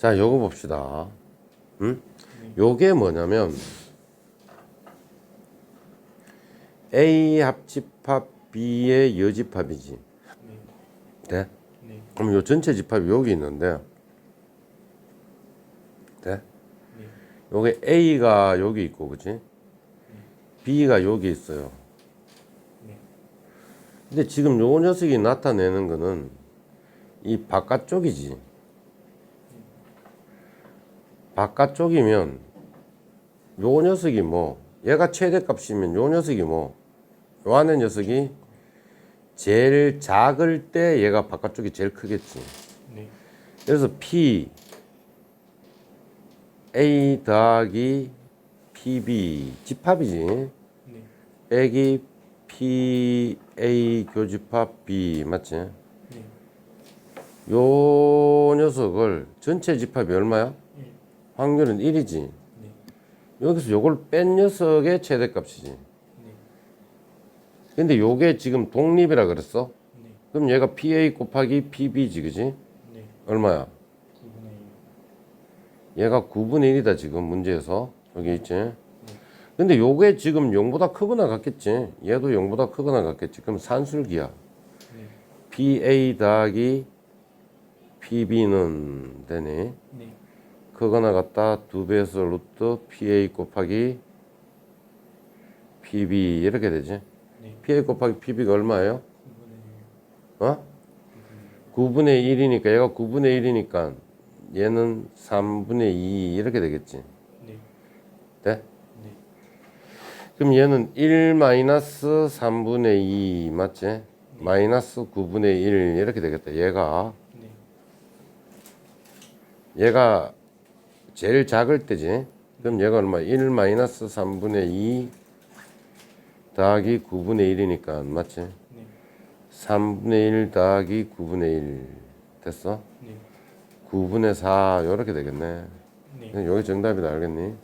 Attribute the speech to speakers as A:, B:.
A: 자, 요거 봅시다. 응? 요게 뭐냐면 A 합집합 B의 여집합이지.
B: 네.
A: 돼?
B: 네.
A: 그럼 요 전체 집합이 여기 있는데 돼?
B: 네.
A: 요게 A가 여기 있고 그치? B가 여기 있어요.
B: 네.
A: 근데 지금 요 녀석이 나타내는 거는 이 바깥쪽이지. 바깥쪽이면 요 녀석이 뭐 얘가 최대값이면 요 녀석이 뭐 요 안에 녀석이 제일 작을 때 얘가 바깥쪽이 제일 크겠지.
B: 네.
A: 그래서 P A 더하기 PB 집합이지.
B: 네.
A: 빼기 P A 교집합 B 맞지?
B: 네.
A: 요 녀석을 전체 집합이 얼마야?
B: 예.
A: 확률은 1이지.
B: 네.
A: 여기서 요걸 뺀 녀석의 최대값이지.
B: 네.
A: 근데 요게 지금 독립이라 그랬어?
B: 네.
A: 그럼 얘가 PA 곱하기 PB지, 그지?
B: 네.
A: 얼마야?
B: 9분의
A: 얘가 9분의 1이다, 지금 문제에서. 여기 있지? 근데 요게 지금 0보다 크거나 같겠지? 얘도 0보다 크거나 같겠지? 그럼 산술기야.
B: 1. 네.
A: PA 더하기 PB는 되니?
B: 네.
A: 크거나 같다 두 배에서 루트 PA 곱하기 PB 이렇게 되지?
B: 네.
A: PA 곱하기 PB가 얼마예요?
B: 9분의 1.
A: 어? 9분의 1이니까 얘가 9분의 1이니까 얘는 3분의 2 이렇게 되겠지.
B: 네.
A: 돼?
B: 네.
A: 그럼 얘는 1 마이너스 3분의 2 맞지? 마이너스 9분의 1 이렇게 되겠다. 얘가
B: 네.
A: 얘가 제일 작을 때지. 그럼 얘가 얼마? 1 마이너스 3분의 2 더하기 9분의 1이니까 맞지?
B: 네.
A: 3분의 1 더하기 9분의 1 됐어?
B: 네.
A: 9분의 4 이렇게 되겠네.
B: 네.
A: 여기 정답이다 알겠니?